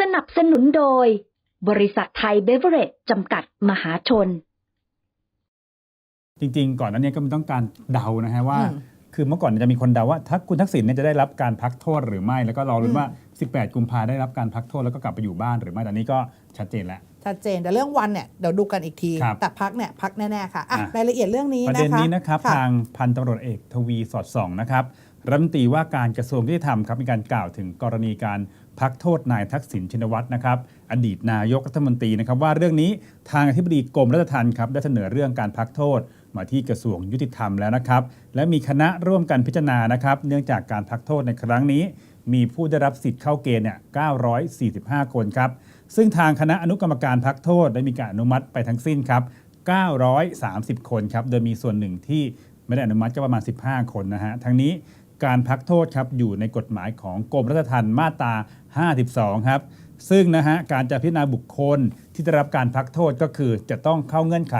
สนับสนุนโดย บริษัทไทยเบเวอเรจจำกัดมหาชน จริงๆ ก่อนหนั้นเนี่ยก็มีต้องการเดานะฮะว่าอืมคือเมื่อก่อนเนยจะมีคนเดาว่าถ้าคุณทักษิณเนี่ยจะได้รับการพักโทษหรือไม่แล้วก็รอรุ้นว่า 18 กุมภาได้รับการพักโทษแล้วก็กลับไปอยู่บ้านหรือไม่แต่นี้ก็ชัดเจนแล้วชัดเจนแต่เรื่องวันเนี่ยเดี๋ยวดูกันอีกทีครับแต่พักเนี่ยพักแน่ๆค่ะอะอะรายละเอียดเรื่องนี้ประนะคะเด็นนี้นะครับค่ะทางพันตำรวจเอกทวีสอดส่องนะครับ รัฐมนตรีว่าการกระทรวงยุติธรรมครับมีการกล่าวถึงกรณีการพักโทษนายทักษิณชินวัตรนะครับ อดีตนายกรัฐมนตรีนะครับ ว่าเรื่องนี้ทางอธิบดีกรมราชทัณฑ์ครับได้เสนอเรื่องการพักโทษมาที่กระทรวงยุติธรรมแล้วนะครับ และมีคณะร่วมกันพิจารณานะครับ เนื่องจากการพักโทษในครั้งนี้ มีผู้ได้รับสิทธิ์เข้าเกณฑ์เนี่ย 945 คนครับ ซึ่งทางคณะอนุกรรมการพักโทษได้มีการอนุมัติไปทั้งสิ้นครับ 930 คนครับ โดยมีส่วนหนึ่งที่ไม่ได้อนุมัติก็ประมาณ 15 คนนะฮะ ทั้งนี้ การพักโทษครับอยู่ในกฎหมายของกรมราชทัณฑ์มาตรา 52 ครับ ซึ่งนะฮะการจะพิจารณาบุคคลที่ได้รับการพักโทษก็คือจะต้องเข้าเงื่อนไข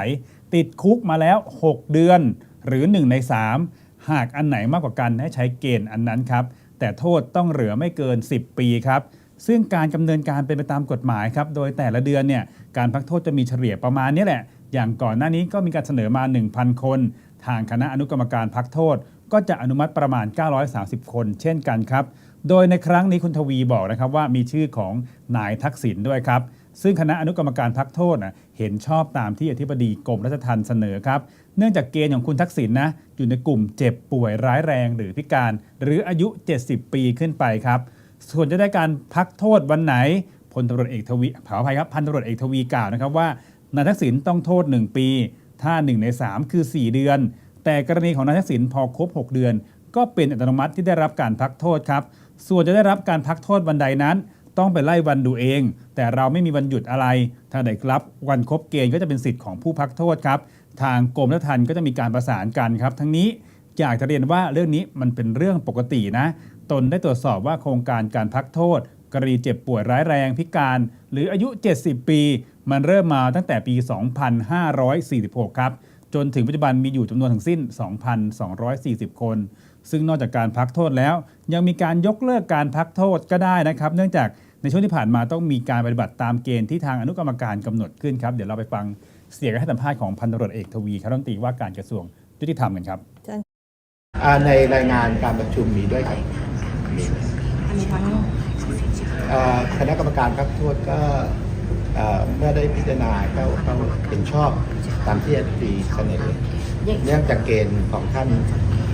ติดคุกมาแล้ว 6 เดือนหรือ 1 ใน 3 หากอันไหนมากกว่ากันให้ใช้เกณฑ์อันนั้นครับ แต่โทษต้องเหลือไม่เกิน 10 ปีครับซึ่งการดำเนินการเป็นไปตามกฎหมายครับ โดยแต่ละเดือนเนี่ยการพักโทษจะมีเฉลี่ยประมาณนี้แหละ อย่างก่อนหน้านี้ก็มีการเสนอมา 1,000 คน ทางคณะอนุกรรมการพักโทษก็จะอนุมัติประมาณ 930 คน เช่นกันครับ โดยในครั้งนี้คุณทวีบอกนะครับว่ามีชื่อของนายทักษิณด้วยครับ ซึ่งคณะอนุกรรมการพักโทษนะเห็นชอบตามที่อธิบดีกรมราชทัณฑ์เสนอครับ เนื่องจากเกณฑ์ของคุณทักษิณนะอยู่ในกลุ่มเจ็บป่วยร้ายแรงหรือพิการ หรืออายุ 70 ปีขึ้นไปครับ ส่วนจะได้การพักโทษวันไหนพลตำรวจเอกทวีขออภัยครับพันตำรวจเอกทวีกล่าวนะครับว่านายทักษิณต้องโทษ 1 ปี ถ้า 1 ใน 3 คือ 4 เดือน แต่กรณีของนายทักษิณพอครบ 6 เดือน ก็เป็นอัตโนมัติที่ได้รับการพักโทษครับ ส่วนจะได้รับการพักโทษวันใดนั้น ต้องไปไล่วันดูเอง แต่เราไม่มีวันหยุดอะไร ถ้าได้รับวันครบเกณฑ์ก็จะเป็นสิทธิ์ของผู้พักโทษครับ ทางกรมราชทัณฑ์ก็จะมีการประสานกันครับ ทั้งนี้อยากจะเรียนว่าเรื่องนี้มันเป็นเรื่องปกตินะ ตนได้ตรวจสอบว่าโครงการการพักโทษ กรณีเจ็บป่วยร้ายแรงพิการ หรืออายุ 70 ปี มันเริ่มมาตั้งแต่ปี 2546 ครับ จนถึงปัจจุบันมีอยู่จำนวนทั้งสิ้น 2,240 คน ซึ่งนอกจากการพักโทษแล้ว ยังมีการยกเลิกการพักโทษก็ได้นะครับ เนื่องจากในช่วงที่ผ่านมาต้องมีการปฏิบัติตามเกณฑ์ที่ทางอนุกรรมการกำหนดขึ้นครับ เดี๋ยวเราไปฟังเสียงการให้สัมภาษณ์ของพันตำรวจเอกทวีครับรัฐมนตรีว่าการกระทรวงยุติธรรมกันครับอ่าในรายงานการประชุมมีด้วยครับอ่าคณะกรรมการพักโทษก็อ่า เมื่อได้พิจารณาก็เขาเห็นชอบตามที่อธิบดีเสนอเนื่องจากเกณฑ์ของท่าน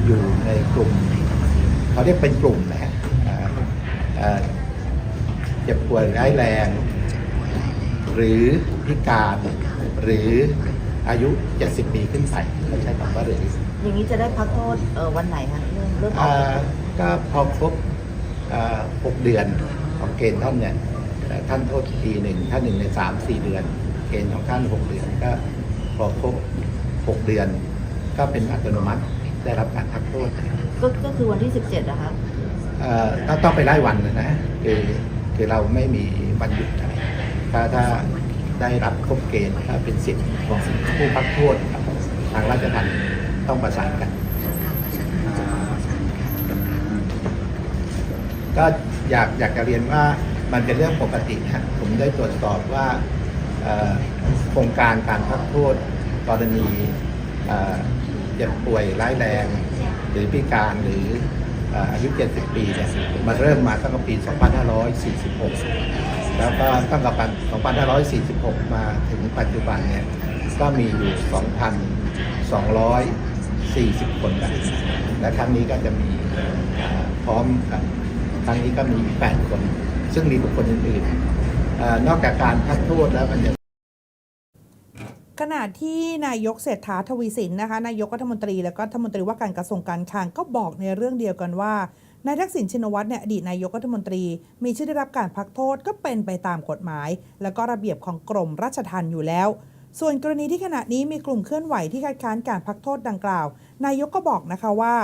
อยู่ในกลุ่มเขาเรียกเป็นกลุ่มนะฮะอ่าอ่าเจ็บป่วยร้ายแรง หรือพิการหรืออายุ 70 ปีขึ้นไปเขาใช้คำว่าหรือ อย่างนี้จะได้พักโทษเออวันไหนคะเริ่มเริ่มออกอ่าก็พอครบอ่าหกเดือนของเกณฑ์ท่านเนี่ยเอ่อ ท่านโทษปีหนึ่งท่านหนึ่งในสามสี่เดือนเกณฑ์ของท่านหกเดือนก็พอครบหกเดือน ก็เป็นอัตโนมัติได้รับการพักโทษก็ก็คือวันที่17นะคะเอ่อก็ต้องไปไล่วันนะนะคือคือเราไม่มีวันหยุดอะไรถ้าถ้าได้รับครบเกณฑ์ก็เป็นสิทธิ์ของผู้พักโทษครับทางราชทัณฑ์ต้องประสานกัน ก็อยากอยากจะเรียนว่า มันเป็นเรื่องปกตินะผมได้ตรวจสอบว่าโครงการการพักโทษกรณีเจ็บป่วยร้ายแรง หรือพิการหรืออายุ 70 ปีเนี่ยมันเริ่มมาตั้งแต่ปี 2546 แล้วก็ตั้งแต่ปี2546 มาถึงปัจจุบันเนี่ยก็มีอยู่ 2,240 คนแล้วและครั้งนี้ก็จะมีพร้อมครั้งนี้ก็มี 8 คน ซึ่งมีบุคคลอื่นๆนอกจากการพักโทษแล้วมันยังขณะที่นายกเศรษฐาทวีสินนะคะนายกรัฐมนตรีและก็รัฐมนตรีว่าการกระทรวงการคลังก็บอกในเรื่องเดียวกันว่านายทักษิณชินวัตรเนี่ยอดีตนายกรัฐมนตรี มีชื่อได้รับการพักโทษก็เป็นไปตามกฎหมาย และก็ระเบียบของกรมราชทัณฑ์อยู่แล้ว ส่วนกรณีที่ขณะนี้มีกลุ่มเคลื่อนไหวที่คัดค้านการพักโทษดังกล่าว นายกก็บอกนะคะว่า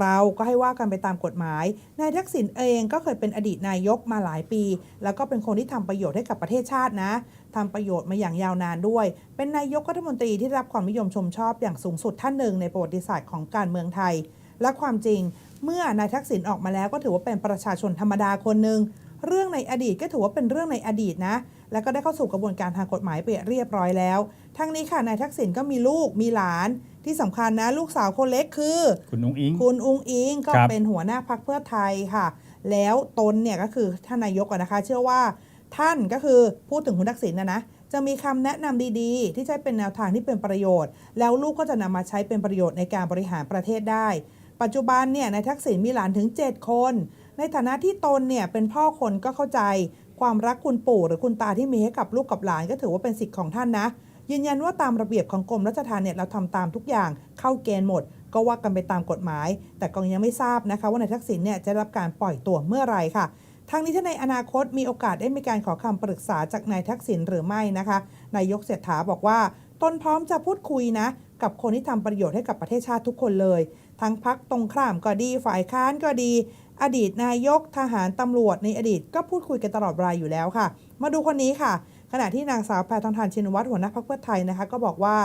เราก็ให้ว่ากันไปตามกฎหมาย นายทักษิณเองก็เคยเป็นอดีตนายกมาหลายปี แล้วก็เป็นคนที่ทำประโยชน์ให้กับประเทศชาตินะทำประโยชน์มาอย่างยาวนานด้วย เป็นนายกรัฐมนตรีที่ได้รับความนิยมชมชอบอย่างสูงสุดท่านหนึ่งในประวัติศาสตร์ของการเมืองไทย และความจริง เมื่อนายทักษิณออกมาแล้วก็ถือว่าเป็นประชาชนธรรมดาคนหนึ่งเรื่องในอดีตก็ถือว่าเป็นเรื่องในอดีตนะ แล้วก็ได้เข้าสู่กระบวนการทางกฎหมายไปเรียบร้อยแล้ว ทั้งนี้ค่ะนายทักษิณก็มีลูกมีหลาน ที่สำคัญนะลูกสาวคนเล็กคือ คุณนุ้งอิงคุณอุงอิงก็ครับเป็นหัวหน้าพักเพื่อไทยค่ะ แล้วตนเนี่ยก็คือท่านนายกอะนะคะ เชื่อว่าท่านก็คือพูดถึงคุณทักษิณนะนะจะมีคำแนะนำดีๆ ที่ใช้เป็นแนวทางที่เป็นประโยชน์ แล้วลูกก็จะนำมาใช้เป็นประโยชน์ในการบริหารประเทศได้ ปัจจุบันเนี่ยนายทักษิณมีหลานถึง 7 คน ในฐานะที่ตนเนี่ยเป็นพ่อคนก็เข้าใจ ความรักคุณปู่หรือคุณตาที่มีให้กับลูกกับหลานก็ถือว่าเป็นสิทธิ์ของท่านนะ ยืนยันว่าตามระเบียบของกรมราชทัณฑ์เนี่ยเราทำตามทุกอย่างเข้าเกณฑ์หมด ก็ว่ากันไปตามกฎหมาย แต่ก็ยังไม่ทราบนะคะ ว่านายทักษิณเนี่ยจะรับการปล่อยตัวเมื่อไรค่ะทั้งนี้ถ้าในอนาคตมีโอกาสได้มีการขอคำปรึกษาจากนายทักษิณหรือไม่นะคะนายกเศรษฐาบอกว่าตนพร้อมจะพูดคุยนะ กับคนที่ทำประโยชน์ให้กับประเทศชาติทุกคนเลย ทั้งพักตรงข้ามก็ดีฝ่ายค้านก็ดี อดีตนายกทหารตำรวจในอดีตก็พูดคุยกันตลอดเวลาอยู่แล้วค่ะ มาดูคนนี้ค่ะ ขณะที่นางสาวแพทองทานชินวัตรหัวหน้าพรรคเพื่อไทยนะคะก็บอกว่า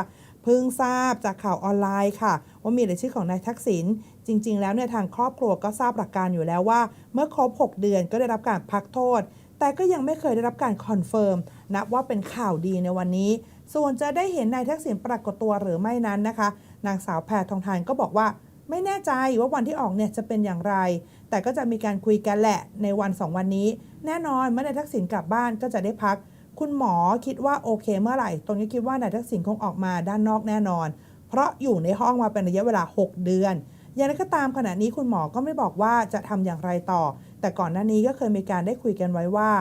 เพิ่งทราบจากข่าวออนไลน์ค่ะ ว่ามีรายชื่อของนายทักษิณจริง ๆ แล้วเนี่ยทางครอบครัวก็ทราบหลักการอยู่แล้วว่า เมื่อครบ 6 เดือนก็ได้รับการพักโทษ แต่ก็ยังไม่เคยได้รับการคอนเฟิร์มนับว่าเป็นข่าวดีในวันนี้ ส่วนจะได้เห็นนายทักษิณปรากฏตัวหรือไม่นั้นนะคะ นางสาวแพทองทานก็บอกว่า ไม่แน่ใจว่าวันที่ออกเนี่ยจะเป็นอย่างไร แต่ก็จะมีการคุยกันแหละในวันสองวันนี้ แน่นอนเมื่อนายทักษิณกลับบ้านก็จะได้พัก คุณหมอคิดว่าโอเคเมื่อไหร่ตรงนี้คิดว่านายทักษิณคงออกมาด้านนอกแน่นอน เพราะอยู่ในห้องมาเป็นระยะเวลา 6 เดือน อย่างไรก็ตามขณะนี้คุณหมอก็ไม่บอกว่าจะทำอย่างไรต่อ แต่ก่อนหน้านี้ก็เคยมีการได้คุยกันไว้ว่า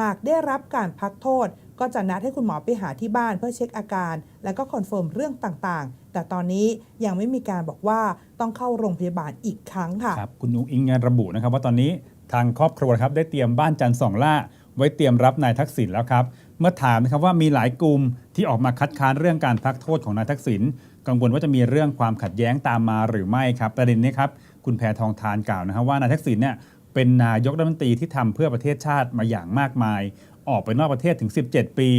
หากได้รับการพักโทษ ก็จะนัดให้คุณหมอไปหาที่บ้านเพื่อเช็คอาการ แล้วก็คอนเฟิร์มเรื่องต่างๆ แต่ตอนนี้ยังไม่มีการบอกว่าต้องเข้าโรงพยาบาลอีกครั้งค่ะครับคุณนุ้งอิงระบุนะครับว่าตอนนี้ทางครอบครัวครับได้เตรียมบ้านจันทร์สองล่า ไว้เตรียมรับนายทักษิณแล้วครับ เมื่อถามนะครับว่ามีหลายกลุ่มที่ออกมาคัดค้านเรื่องการพักโทษของนายทักษิณกังวลว่าจะมีเรื่องความขัดแย้งตามมาหรือไม่ครับ ประเด็นนี้ครับคุณแพทองทานกล่าวนะครับว่านายทักษิณเนี่ยเป็นนายกรัฐมนตรีที่ทำเพื่อประเทศชาติมาอย่างมากมาย ออกไปนอกประเทศถึง 17 ปี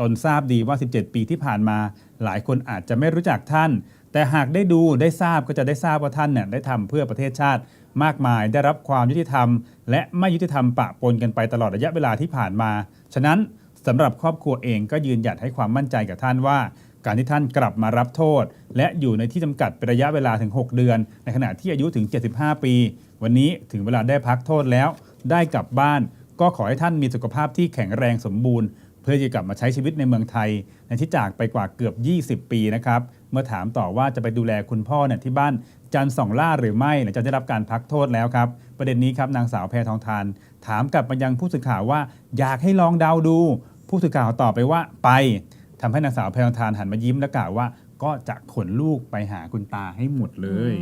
ตนทราบดีว่า 17 ปีที่ผ่านมา หลายคนอาจจะไม่รู้จักท่าน แต่หากได้ดูได้ทราบก็จะได้ทราบว่าท่านเนี่ยได้ทำเพื่อประเทศชาติมากมาย ได้รับความยุติธรรม และไม่ยุติธรรมปะปนกันไปตลอดระยะเวลาที่ผ่านมา ฉะนั้นสำหรับครอบครัวเองก็ยืนหยัดให้ความมั่นใจกับท่านว่า การที่ท่านกลับมารับโทษ และอยู่ในที่จำกัดเป็นระยะเวลาถึง 6 เดือน ในขณะที่อายุถึง 75 ปี วันนี้ถึงเวลาได้พักโทษแล้ว ได้กลับบ้าน ก็ขอให้ท่านมีสุขภาพที่แข็งแรงสมบูรณ์ พื่อจะกลับมาใช้ชีวิตในเมืองไทย ในที่จากไปกว่าเกือบ 20 ปีนะครับ เมื่อถามต่อว่าจะไปดูแลคุณพ่อเนี่ยที่บ้านจันทร์สองล่าหรือไม่หลังจากได้รับการพักโทษแล้วครับ ประเด็นนี้ครับนางสาวแพทองทาน ถามกลับมายังผู้สื่อข่าวว่า อยากให้ลองเดาดู ผู้สื่อข่าวตอบไปว่าไปทำให้นางสาวแพทองทานหันมายิ้มและกล่าวว่า ก็จะขนลูกไปหาคุณตาให้หมดเลย